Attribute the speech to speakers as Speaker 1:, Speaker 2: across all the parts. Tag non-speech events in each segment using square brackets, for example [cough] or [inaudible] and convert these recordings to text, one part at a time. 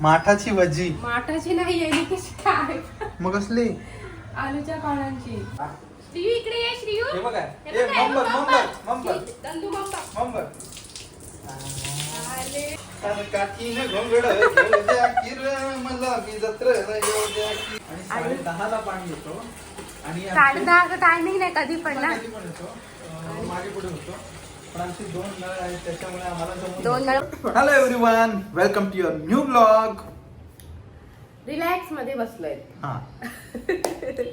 Speaker 1: माठाची भजी
Speaker 2: माठाची नाही आहे कशी काय
Speaker 1: मग असली
Speaker 2: आलूच्या पानांची. श्रीयू इकडे ये श्रीयू
Speaker 1: हे बघा.
Speaker 2: हे
Speaker 1: मंबर मंबर
Speaker 2: मंबर. दंदू मंबर
Speaker 1: मंबर
Speaker 2: आले.
Speaker 1: तर काकीने घोंगड घेऊ द्या की रे मला मी जत्रेला येऊ द्या की. आणि साडे दहाला पाणी येतो. आणि
Speaker 2: साडे
Speaker 1: आमचे-
Speaker 2: दहाचा टायमिंग नाही कधी पण ना.
Speaker 1: मागे पुढे होतो. पण आमची दोन नळ आहेत त्याच्यामुळे आम्हाला जमून
Speaker 2: दोन
Speaker 1: जातं. Hello everyone welcome to your new blog
Speaker 2: रिलॅक्समध्ये बसलोय.
Speaker 1: हा.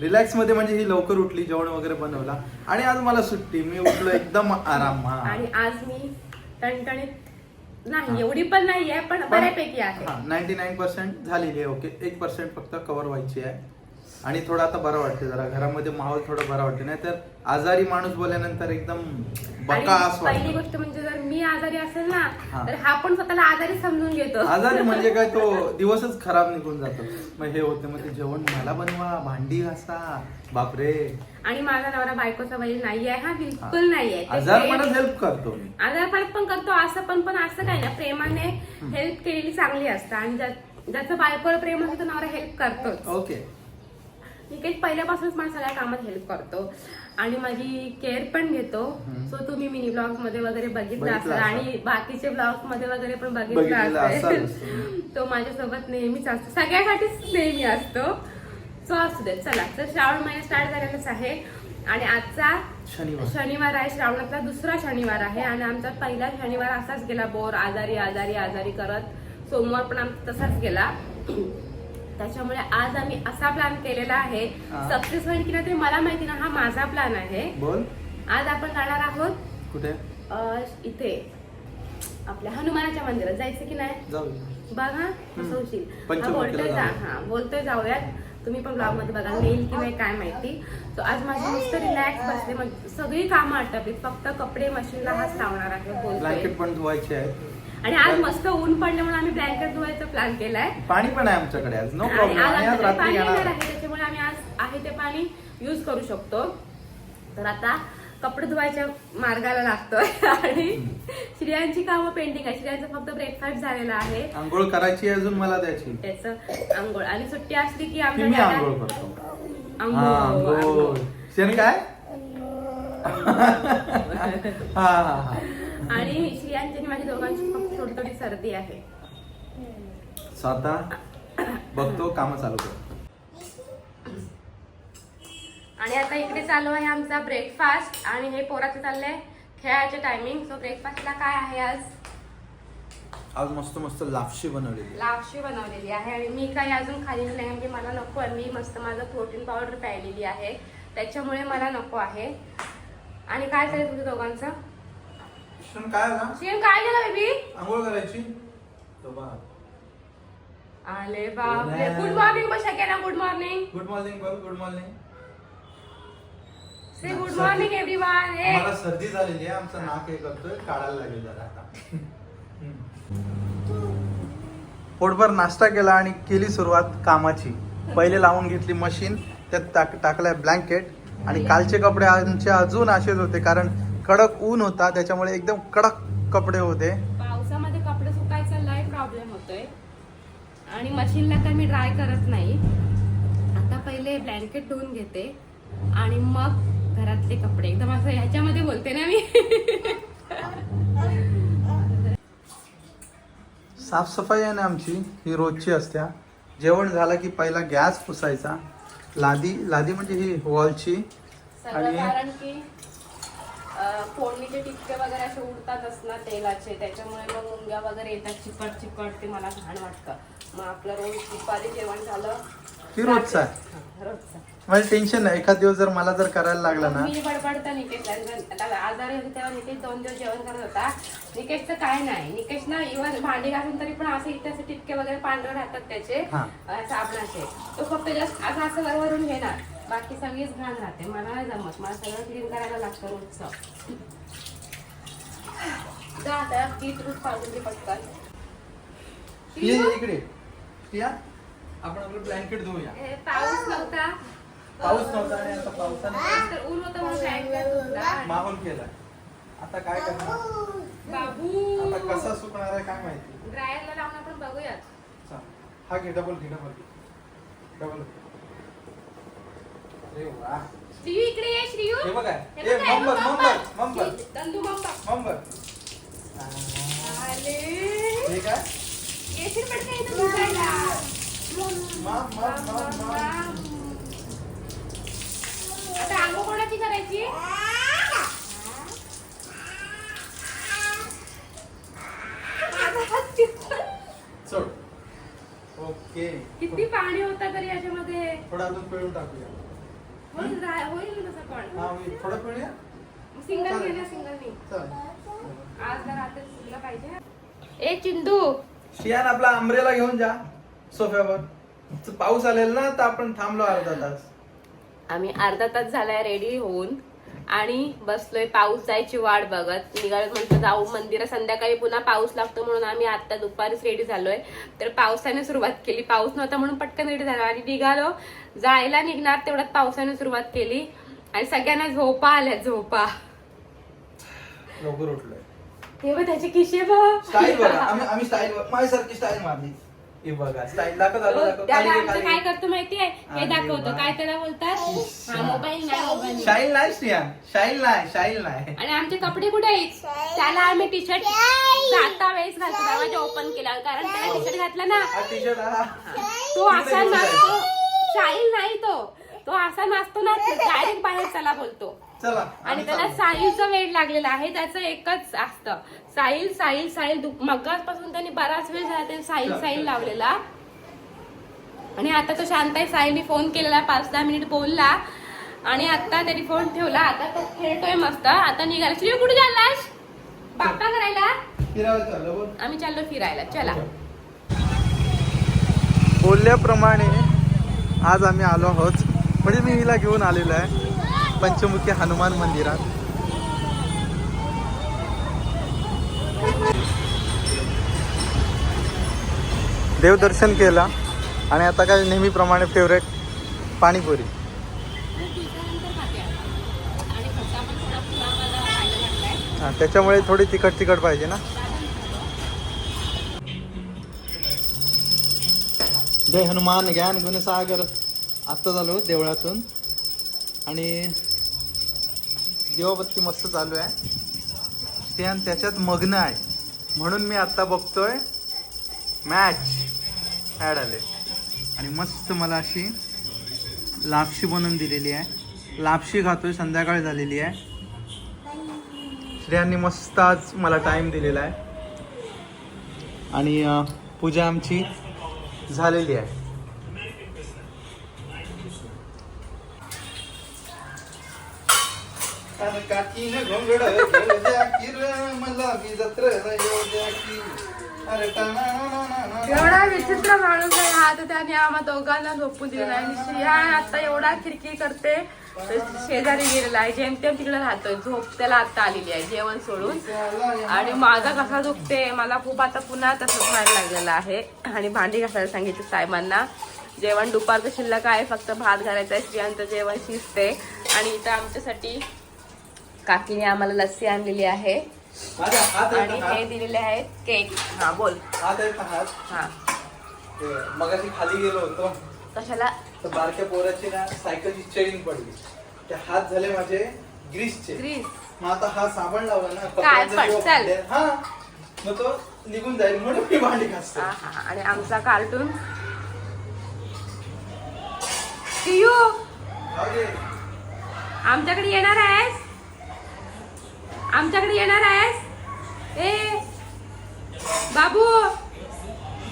Speaker 1: रिलॅक्समध्ये म्हणजे ही लवकर उठली जेवण वगैरे बनवला. आणि आज मला सुट्टी मी उठलो एकदम आराम हा
Speaker 2: आणि आज मी टणटणीत नाही एवढी पण नाही आहे पण बऱ्यापैकी आहे.
Speaker 1: नाईन्टी नाईन पर्सेंट झालेली आहे ओके. एक पर्सेंट फक्त कव्हर व्हायची आहे. आणि थोडं आता बरं वाटते जरा. घरामध्ये माहोल थोडं बरं वाटते नाही तर आजारी माणूस बोलल्यानंतर एकदम बकास
Speaker 2: पहिली
Speaker 1: वाटतं.
Speaker 2: गोष्ट म्हणजे जर मी आजारी असेल ना
Speaker 1: हा.
Speaker 2: तर हा पण स्वतःला आजारी समजून घेतो.
Speaker 1: आजारी म्हणजे काय तो [laughs] दिवसच खराब निघून जातो. मग हे होते मग ते जेवण मला बनवा भांडी घासा बापरे.
Speaker 2: आणि माझा नवरा बायकोचा वडील नाहीये हा बिलकुल ते
Speaker 1: आजारपणात
Speaker 2: प्रेम-
Speaker 1: हेल्प करतो. मी
Speaker 2: आजारपणात पण करतो असं पण पण असं काही ना प्रेमाने हेल्प केलेली चांगली असतं. आणि ज्या- ज्याचं बायकोवर प्रेम असतं तो नवरा हेल्प करतोच.
Speaker 1: ओके.
Speaker 2: निकेश पहिल्यापासूनच मला सगळ्या कामात हेल्प करतो. आणि माझी केअर पण घेतो. सो तुम्ही मिनी ब्लॉगमध्ये वगैरे बघितलं असेल. आणि बाकीचे ब्लॉगमध्ये वगैरे पण बघितलं असेल. [laughs] तो माझ्यासोबत नेहमीच असतो. सगळ्यासाठीच नेहमी असतो. सो असू दे चला. तर श्रावण महिना स्टार्ट झालेलाच आहे. आणि आजचा
Speaker 1: शनिवार.
Speaker 2: शनिवार आहे. श्रावणातला दुसरा शनिवार आहे. आणि आमचा पहिला शनिवार असाच गेला. बोर आजारी आजारी आजारी करत. सोमवार पण आमचा तसाच गेला. त्याच्यामुळे आज आम्ही असा प्लॅन केलेला आहे.
Speaker 1: हा.
Speaker 2: सक्सेस होईल की नाही ते मला माहिती ना हा माझा प्लॅन आहे.
Speaker 1: बोल.
Speaker 2: आज आपण जाणार आहोत
Speaker 1: कुठे?
Speaker 2: अं, इथे. आपल्या हनुमानाच्या मंदिरात. जायचं की नाही?
Speaker 1: जाऊ.
Speaker 2: बघा कसं होशील. हा
Speaker 1: पंचमुखीला
Speaker 2: बोलतोय जा.
Speaker 1: जाऊया.
Speaker 2: हा बोलतोय जाऊयात. तुम्ही पण ब्लॉगमध्ये बघा येईल की नाही काय माहिती. तो आज माझी नुसतं रिलॅक्स बसले. मग सगळी कामं आटपली. फक्त कपडे मशीनला हात लावणार आहे बोलतोय.
Speaker 1: ब्लँकेट पण धुवायचे आहेत.
Speaker 2: आणि आज मस्त ऊन पडल्यामुळे आम्ही ब्लँकेट धुवायचा प्लॅन केलाय.
Speaker 1: पाणी पण आहे आमच्याकडे आज. नो
Speaker 2: आणि
Speaker 1: प्रॉब्लेम
Speaker 2: आज
Speaker 1: आणि आज रात्री
Speaker 2: पाणी
Speaker 1: येणार. आहे.
Speaker 2: त्याच्यामुळे आम्ही आज आहे ते पाणी युज करू शकतो. तर आता कपडे धुवायच्या मार्गाला लागतोय. [laughs] आणि श्रियांची कामं पेंडिंग आहे श्रियांचा फक्त ब्रेकफास्ट झालेला आहे.
Speaker 1: आंघोळ करायची अजून मला द्यायची
Speaker 2: त्याचं आंघोळ. आणि सुट्टी असली की
Speaker 1: की
Speaker 2: आमच्या
Speaker 1: मी
Speaker 2: दादा-
Speaker 1: आंघोळ करतो? हा,
Speaker 2: आंघोळ.
Speaker 1: काय? [laughs] हा हा हा.
Speaker 2: आणि श्रियांची माझ्या दोघांची फक्त थोडी थोडी सर्दी आहे.
Speaker 1: स्वतः बघतो काम चालू करतो
Speaker 2: आणि आता इकडे चालू आहे आमचा ब्रेकफास्ट आणि हे पोराचं चाललंय खेळाचे टायमिंग सो ब्रेकफास्टला काय आहे आज?
Speaker 1: आज मस्त मस्त लापशी बनवलेली
Speaker 2: लापशी बनवलेली आहे आणि मी काही अजून खाल्लेली नाही म्हणजे मला नको आहे. मी मस्त माझं प्रोटीन पावडर प्यायलेली आहे. त्याच्यामुळे मला नको आहे. आणि काय चालेल तुझ्या दोघांचं?
Speaker 1: शिवण काय आला
Speaker 2: शिवम काय झालं बेबी?
Speaker 1: आंघोळ करायची.
Speaker 2: आले गुड मॉर्निंग बस ना गुड मॉर्निंग
Speaker 1: गुड मॉर्निंग बोल गुड मॉर्निंग
Speaker 2: से गुड मॉर्निंग एव्हरीवन ए
Speaker 1: मला सर्दी झालेली आहे. आमचं नाक हे करतोय. काढायला लागेल जरा आता. पोटभर नाश्ता केला आणि केली सुरुवात कामाची. पहिले लावून घेतली मशीन त्यात टाक टाकलाय ब्लँकेट आणि कालचे कपडे आमचे अजून असेच होते कारण कडक ऊन होता त्याच्यामुळे एकदम कडक कपडे होते.
Speaker 2: पावसामध्ये कपडे सुकायचा लय प्रॉब्लेम होतोय. आणि मशीनला तर मी ड्राय करत नाही. आता पहिले ब्लँकेट धुवून घेते आणि मग घरातले कपडे. एकदम असं ह्याच्यामध्ये बोलते ना मी.
Speaker 1: साफसफाई आहे ना आमची ही रोजची असत्या. जेवण झालं की पहिला गॅस पुसायचा. लादी लादी म्हणजे ही वॉलची आणि-
Speaker 2: फोडणीचे टिपके वगैरे असे उडतातच ना तेलाचे त्याच्यामुळे मग मुंग्या वगैरे येतात चिकट चिकट ते मला घाण वाटतं. मग आपलं रोज दुपारी जेवण झालं
Speaker 1: की रोजचं?
Speaker 2: हा,
Speaker 1: म्हणजे टेन्शन नाही एखाद दिवस जर मला जर करायला लागला ना
Speaker 2: मी बडबडता निकेश आता आजारी होते तेव्हा निकेश दोन दिवस जेवण करत होता. निकेशचं काय नाही. निकेश ना इव्हन भांडी घासून तरी पण असे इथे असे टिपके वगैरे पांढरे राहतात त्याचे साबणाचे. तो फक्त जस्ट असं असं वरवरून घेणार. बाकी सगळीच घाण राहते. मला नाही जमत. मला सगळं क्लीन करायला लागतं रोजचं. जा आता बीटरूट पाडून दे पटकन.
Speaker 1: ये ये इकडे. या आपण आपलं ब्लँकेट धुवूया
Speaker 2: पाऊस नव्हता.
Speaker 1: पाऊस नव्हता आणि आता पावसाने
Speaker 2: तर ऊन होतं म्हणून blanket धुतला.
Speaker 1: माहोल केला आता काय करणार?
Speaker 2: बाबू!
Speaker 1: आता कसा सुकणार आहे काय माहिती?
Speaker 2: ड्रायरला लावून आपण बघूयात.
Speaker 1: हा घे डबल घे डबल डबल
Speaker 2: श्रीयू इकडे ये श्रीयू.
Speaker 1: हे बघा
Speaker 2: हे
Speaker 1: मंबर मंबर मंबर
Speaker 2: दंदू मंबर
Speaker 1: मंबर
Speaker 2: आले.
Speaker 1: हे काय?
Speaker 2: येशील
Speaker 1: माम माम माम
Speaker 2: आता आंघोळ कोणाची करायची.
Speaker 1: सोड ओके.
Speaker 2: किती पाणी होता तरी याच्यामध्ये.
Speaker 1: थोडा अजून पिळून टाकूया.
Speaker 2: होईल रा- होईल ना तसं
Speaker 1: हा
Speaker 2: पण
Speaker 1: होईल. थोडं पिळूया
Speaker 2: सिंगल
Speaker 1: चालेल.
Speaker 2: घे ना सिंगल नाही.
Speaker 1: चल
Speaker 2: आज जर रात्री सुटलं पाहिजे. ए चिंदू
Speaker 1: शियान आपला आंब्रेला घेऊन जा सोफ्यावर. पाऊस आलेला ना तर आपण थांबलो अर्धा तास.
Speaker 2: आम्ही अर्धा तास झालाय रेडी होऊन. आणि बसलोय पाऊस जायची वाट बघत. निघालो म्हणतो जाऊ मंदिरात संध्याकाळी पुन्हा पाऊस लागतो म्हणून आम्ही आता दुपारीच रेडी झालोय. तर पावसाने सुरुवात केली. पाऊस नव्हता म्हणून पटकन रेडी झालो आणि निघालो. जायला निघणार तेवढ्यात पावसाने सुरुवात केली. आणि सगळ्यांना झोपा आल्या झोपा.
Speaker 1: लवकर उठलोय.
Speaker 2: तेव्हा त्याचे किशे बघ.
Speaker 1: स्टाईल बघा. आम्ही आम्ही स्टाईल माझ्यासारखी स्टाईल मारली. हे बघा स्टाईल दाखव दाखव दाखव.
Speaker 2: आमचं काय. करतो माहितीये? हे दाखवतो. काय त्याला बोलतात? हा मोबाईल नाही मोबाईल नाही.
Speaker 1: शाईल नाही श्रियान शाईल नाही शाईल नाही.
Speaker 2: आणि आमचे कपडे कुठे आहेत? त्याला आम्ही टी शर्ट जाता वेळेस घालतो. दरवाजा ओपन केला कारण त्याला टी शर्ट घातला ना.
Speaker 1: हा टी शर्ट हा.
Speaker 2: तो असा नाचतो. शाईल नाही तो. तो असा नाचतो ना डायरेक्ट बाहेर चला बोलतो.
Speaker 1: चला
Speaker 2: आणि
Speaker 1: आम्ही
Speaker 2: त्याला
Speaker 1: चाललो.
Speaker 2: साहिलचं वेळ लागलेला आहे. त्याचं एकच असतं. साहिल साहिल साहिल. मगाचपासून त्यांनी बराच वेळ झाला त्यांनी साहिल साहिल लावलेला. आणि आता तो शांत आहे साहिलने फोन केलेला पाच दहा मिनिट बोलला आणि आता त्यांनी फोन ठेवला. आता तो खेळतोय मस्त. आता निघाला. श्री कुठे चाललास? बाप्पा करायला? आम्ही चाललो फिरायला. चला.
Speaker 1: बोलल्याप्रमाणे आज आम्ही आलो आहोत. म्हणजे मी हिला घेऊन आलेलो आहे. पंचमुखी हनुमान मंदिरात. देवदर्शन केला. आणि आता काय नेहमीप्रमाणे फेवरेट पाणीपुरी. त्याच्यामुळे थोडी तिखट तिखट पाहिजे ना? जय हनुमान ज्ञान गुणसागर. आत्ता झालो देवळातून. आणि देवाबत्ती मस्त चालू आहे. स्त्रियान त्याच्यात मग्न आहे. म्हणून मी आत्ता बघतोय मॅच ॲड आले. आणि मस्त मला अशी लापशी बनवून दिलेली आहे. लापशी खातोय संध्याकाळ झालेली आहे. श्रेयांनी मस्त आज मला टाईम दिलेला आहे. आणि पूजा आमची झालेली आहे. काकीन घोंगड मला
Speaker 2: एवढा विचित्र माणूस आहे हा तर त्याने आम्हा दोघांना झोपून दिलं आणि शिया आता एवढा खिडकी करते शेजारी गेलेला आहे. जेमतेम तिकडे राहतोय. झोप त्याला आता आलेली आहे जेवण सोडून. आणि माझा कसा झोपते मला खूप आता पुन्हा तसंच व्हायला लागलेलं आहे. आणि भांडी घासायला सांगितलं साहेबांना. जेवण दुपारचं शिल्लक आहे फक्त भात घालायचं आहे स्त्रियांचं जेवण शिजते. आणि इथं आमच्यासाठी काकीने आम्हाला लस्सी आणलेली आहे. आणि हे? दिलेले आहेत केक. हा बोल. हा.
Speaker 1: ते मगाशी खाली गेलो होतो.
Speaker 2: कशाला?
Speaker 1: तर बारक्या पोराची ना सायकलची चेनिंग पडली. ते हात झाले माझे ग्रीसचे.
Speaker 2: ग्रीस.
Speaker 1: मग आता हा साबण लावला ना? कपड्यांचा हा. मग तो निघून जाईल म्हणून मी भांडी घासतो.
Speaker 2: आणि आमचा कार्टून. आमच्याकडे येणार आहेस? आमच्याकडे येणार आहेस? ए बाबू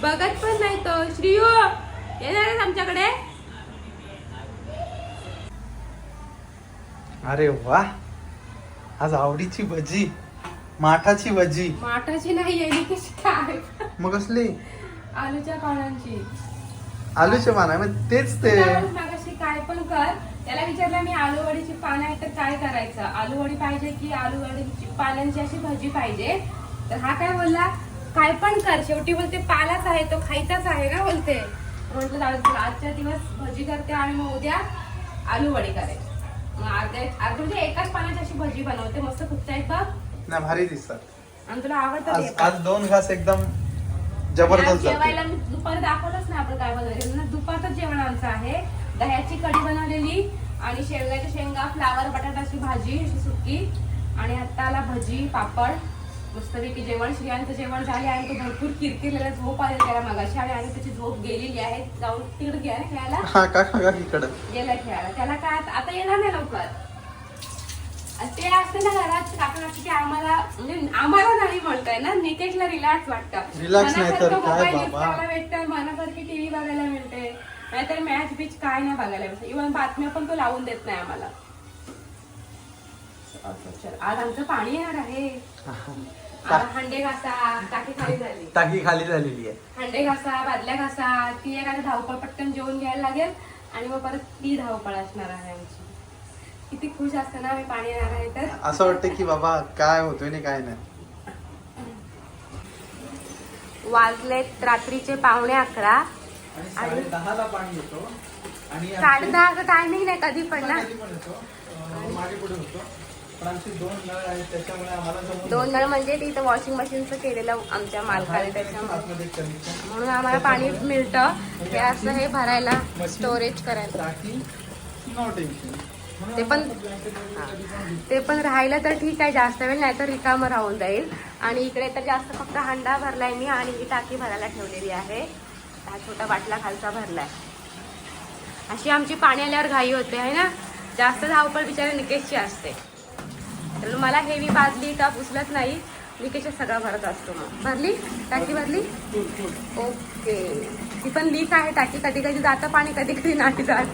Speaker 2: बघत पण नाही तो. श्रीयू येणार आहेस आमच्याकडे?
Speaker 1: अरे वा आज आवडीची भजी माठाची भजी.
Speaker 2: माठाची नाही येणे कशी काय
Speaker 1: मग असली
Speaker 2: आलूच्या पानांची.
Speaker 1: आलूचे पाना मग तेच ते.
Speaker 2: मागाशी काय पण कर. त्याला विचारलं मी आलू वडीची पानं आहे तर काय करायचं? आलू वडी पाहिजे की आलू वडीची पानांची अशी भजी पाहिजे? तर हा काय बोलला काय पण कर शेवटी बोलते पालाच आहे तो खायचाच आहे ना बोलते. म्हटलं आजच्या दिवस भजी करते आणि मग उद्या आलू वडी करेल मग अर्ध्या अर्ध्या म्हणजे एकाच पानाची अशी भजी बनवते मस्त फुटतायत बघ.
Speaker 1: ना भारी दिसतात.
Speaker 2: आणि तुला आवडतं
Speaker 1: आज दोन घास एकदम जबरदस्त
Speaker 2: जेवायला मी दुपारी दाखवलंच नाही आपण काय ना दुपारचं जेवण आमचं आहे. दह्याची कढी बनवलेली आणि शेवग्याच्या शेंगा फ्लावर बटाटाची भाजी अशी सुकी. आणि आता आला भजी पापड. मस्तपैकी जेवण श्रियांचं जेवण झाले आणि तो भरपूर किरकिरलेला झोप आलेला त्याला मगाशी. आणि आणि त्याची झोप गेलेली आहे. जाऊन तिकडे ना खेळायला. गेला खेळायला. त्याला काय आता- येणार नाही लवकर. ते असते ना घरात काका की आम्हाला म्हणजे आम्हाला नाही म्हणताय ना निकेशला रिलॅक्स वाटतं.
Speaker 1: Relax नाही तर
Speaker 2: मनासारखं. करायला भेटतं मनासारखी टीव्ही बघायला मिळते. नाहीतर मॅच बीच काय नाही बघायला. मिळते इव्हन बातम्या पण तो लावून देत नाही आम्हाला. चल, आज आमचं पाणी येणार आहे. आज हंडे घासा टाकी खाली झाली.
Speaker 1: टाकी खाली झालेली आहे.
Speaker 2: हंडे घासा बादल्या घासा ती एखादी धावपळ पटकन जेवून घ्यायला लागेल आणि मग परत ती धावपळ असणार आहे आमची. किती खुश असतं ना आम्ही पाणी येणार आहे तर.
Speaker 1: असं वाटतं की बाबा काय होतोय नाही काय नाही.
Speaker 2: वाजलेत रात्रीचे पावणे अकरा.
Speaker 1: आणि साडे दहाला पाणी येतो. आणि
Speaker 2: साडे दहाचं टायमिंग नाही कधी पण ना.
Speaker 1: कधी पण येतो. अं, मागे पुढे होतो. पण आमची दोन नळ आहेत त्याच्यामुळे आम्हाला जमून
Speaker 2: दोन नळ म्हणजे ते इथं वॉशिंग मशीनचं केलेलं आमच्या मालकाने
Speaker 1: कनेक्शन
Speaker 2: म्हणून आम्हाला पाणी मिळतं. हे असं हे भरायला स्टोरेज करायला.
Speaker 1: टाकी नो टेन्शन
Speaker 2: ते पण. ते पण राहिलं तर ठीक आहे जास्त वेळ नाही तर रिकामं राहून जाईल. आणि इकडे तर जास्त फक्त हांडा भरलाय मी आणि ही टाकी भरायला ठेवलेली आहे. हा छोटा बाटला खालचा भरलाय. अशी आमची पाणी आल्यावर घाई होते आहे ना? जास्त धावपळ बिचारे निकेशची असते. तर मला हेवी बादली का उचलत नाही. निकेशच सगळा भरत असतो मग. भरली? टाकी भरली? ओके. ती पण लीक आहे टाकी कधी कधी जातं पाणी कधी कधी नाही जात.